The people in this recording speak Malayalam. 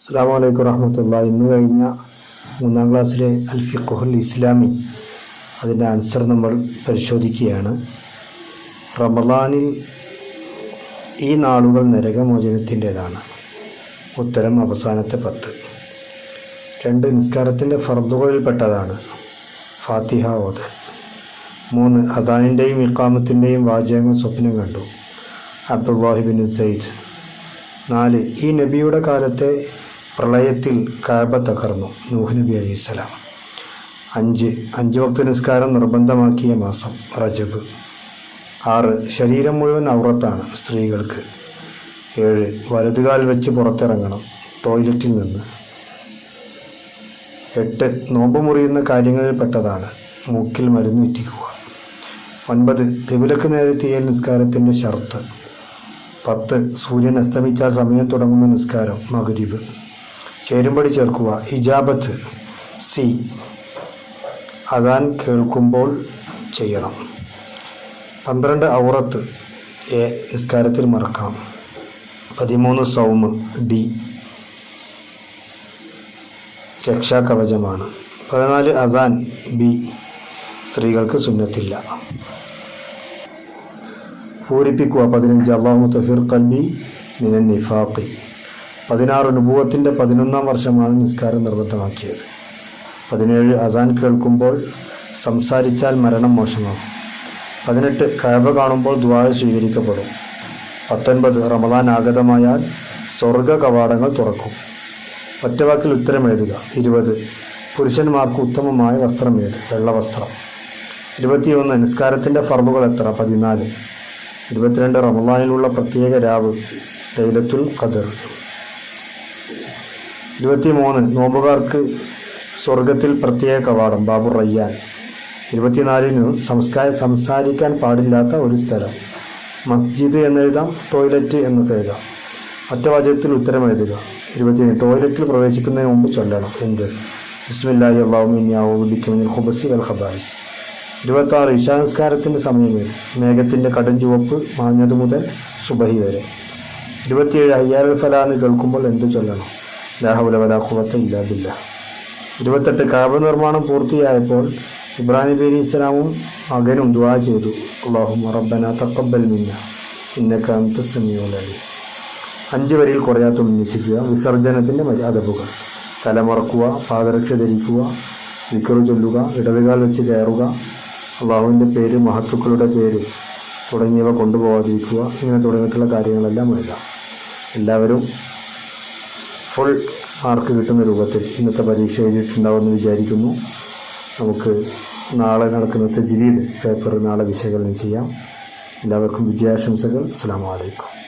അസ്സാം വലൈക്കും വറഹമത്തുള്ള ഇന്ന് കഴിഞ്ഞ മൂന്നാം ക്ലാസ്സിലെ അൽ ഫിഖുൽ ഇസ്ലാമി. അതിന്റെ ആൻസർ നമ്മൾ പരിശോധിക്കുകയാണ്. റമദാനിൽ ഈ നാളുകൾ നരകമോചനത്തിന്റേതാണ്. ഉത്തരം അവസാനത്തെ പത്ത്. രണ്ട് നിസ്കാരത്തിന്റെ ഫർദുകളിൽപ്പെട്ടതാണ്. ഫാത്തിഹ ഓതൽ. മൂന്ന് അദാനിന്റെയും ഇക്കാമത്തിന്റെയും വാചകങ്ങൾ സ്വപ്നം കണ്ടു. അബ്ദുല്ലാഹിബിൻ സയ്യിദ്. നാല് ഈ നബിയുടെ കാലത്തെ പ്രളയത്തിൽ കാബ തകർന്നു. നൂഹ് നബി അലൈഹിസ്സലാം അഞ്ച് അഞ്ച് വക്ത നിസ്കാരം നിർബന്ധമാക്കിയ മാസം റജബ്. ആറ് ശരീരം മുഴുവൻ ഔറത്താണ് സ്ത്രീകൾക്ക്. ഏഴ് വലതുകാൽ വെച്ച് പുറത്തിറങ്ങണം ടോയ്ലറ്റിൽ നിന്ന്. എട്ട് നോമ്പ് മുറിയുന്ന കാര്യങ്ങളിൽ പെട്ടതാണ് മൂക്കിൽ മരുന്ന് ഇറ്റിക്കുക. ഒൻപത് തിവിലക്ക് നേരെ തീയൽ നിസ്കാരത്തിന്റെ ഷർത്ത്. പത്ത് സൂര്യൻ അസ്തമിച്ചാൽ സമയം തുടങ്ങുന്ന നിസ്കാരം മകരിബ് ചേരുംപടി ചേർക്കുക. ഇജാബത്ത്. സി. അതാൻ കേൾക്കുമ്പോൾ ചെയ്യണം. പന്ത്രണ്ട് ഔറത്ത്. എ. നിസ്കാരത്തിൽ മറക്കണം. പതിമൂന്ന് സൗമ്. ഡി. രക്ഷാകവചമാണ്. പതിനാല് അദാൻ. ബി. സ്ത്രീകൾക്ക് സുന്നത്തില്ല. പൂരിപ്പിക്കുക. പതിനഞ്ച്. അള്ളാഹു തഹിർ കൽബി മിനൻ നിഫാഖി. പതിനാറ് നുപൂവത്തിന്റെ പതിനൊന്നാം വർഷമാണ് നിസ്കാരം നിർബന്ധമാക്കിയത്. പതിനേഴ് അസാൻ കേൾക്കുമ്പോൾ സംസാരിച്ചാൽ മരണം മോശമാകും. പതിനെട്ട് കഴവ കാണുമ്പോൾ ദ്വാര സ്വീകരിക്കപ്പെടും. പത്തൊൻപത് റമദാൻ ആഗതമായാൽ സ്വർഗ കവാടങ്ങൾ തുറക്കും. ഒറ്റവാക്കിൽ ഉത്തരം എഴുതുക. ഇരുപത് പുരുഷന്മാർക്ക് ഉത്തമമായ വസ്ത്രം ഏത്? വെള്ളവസ്ത്രം. ഇരുപത്തിയൊന്ന് നിസ്കാരത്തിന്റെ ഫർമുകൾ എത്ര? പതിനാല്. ഇരുപത്തിരണ്ട് റമദാനിലുള്ള പ്രത്യേക രാവ് ലൈലത്തുൽ ഖദർ. ഇരുപത്തിമൂന്ന് നോമ്പുകാർക്ക് സ്വർഗത്തിൽ പ്രത്യേക കവാടം ബാബു റയ്യാൻ. ഇരുപത്തിനാലിന് സംസ്കാര സംസാരിക്കാൻ പാടില്ലാത്ത ഒരു സ്ഥലം. മസ്ജിദ് എന്നെഴുതാം ടോയ്ലറ്റ് എന്നൊക്കെ എഴുതാം. അറ്റവാചകത്തിൽ ഉത്തരം എഴുതുക. ഇരുപത്തിയേഴ് ടോയ്ലറ്റിൽ പ്രവേശിക്കുന്നതിന് മുമ്പ് ചൊല്ലണം. എന്ത്? ബിസ്മില്ലാഹി അള്ളാഹുമിന്യാവുബിക്കുമിൻ ഹുബസി അൽ ഖബായിസ്. ഇരുപത്തി ആറ് ഇശാനസ്കാരത്തിന്റെ സമയം വരും. മേഘത്തിന്റെ കടൻ ചുവപ്പ് മാഞ്ഞത് മുതൽ സുബഹി വരെ. ഇരുപത്തിയേഴ് അയ്യാറൽ ഫലാന്ന് കേൾക്കുമ്പോൾ എന്ത് ചൊല്ലണം? ലാഹുല വലാഖുവത്ത ഇല്ലാതില്ല ഇരുപത്തെട്ട് കാബ നിർമ്മാണം പൂർത്തിയായപ്പോൾ ഇബ്രാഹിം നബി അലി ഇസ്ലാമും മകനും ദുവാ ചെയ്തു. അള്ളാഹു റബ്ബന തക്കബൽ മിന്ന. ഇന്നക്ക അന്ത സമീഉലി അഞ്ച് വരിയിൽ കുറയാത്ത ഉന്നയിക്കുക വിസർജനത്തിന്റെ അതവുകൾ തലമുറക്കുക പാദരക്ഷ ധരിക്കുക വിക്കറു ചൊല്ലുക ഇടതുകാൽ വെച്ച് കയറുക. അള്ളാഹുവിന്റെ പേര് മഹത്തുക്കളുടെ പേര് തുടങ്ങിയവ കൊണ്ടുപോകാതിരിക്കുക ഇങ്ങനെ തുടങ്ങിയിട്ടുള്ള കാര്യങ്ങളെല്ലാം എഴുതാം. എല്ലാവരും ഫുൾ മാർക്ക് കിട്ടുന്ന രൂപത്തിൽ ഇന്നത്തെ പരീക്ഷ എഴുതിയിട്ടുണ്ടാവുമെന്ന് വിചാരിക്കുന്നു. നമുക്ക് നാളെ നടക്കുന്ന തെജിലീഡ് പേപ്പർ നാളെ വിശകലനം ചെയ്യാം. എല്ലാവർക്കും വിജയാശംസകൾ. അസ്സാം വലൈക്കും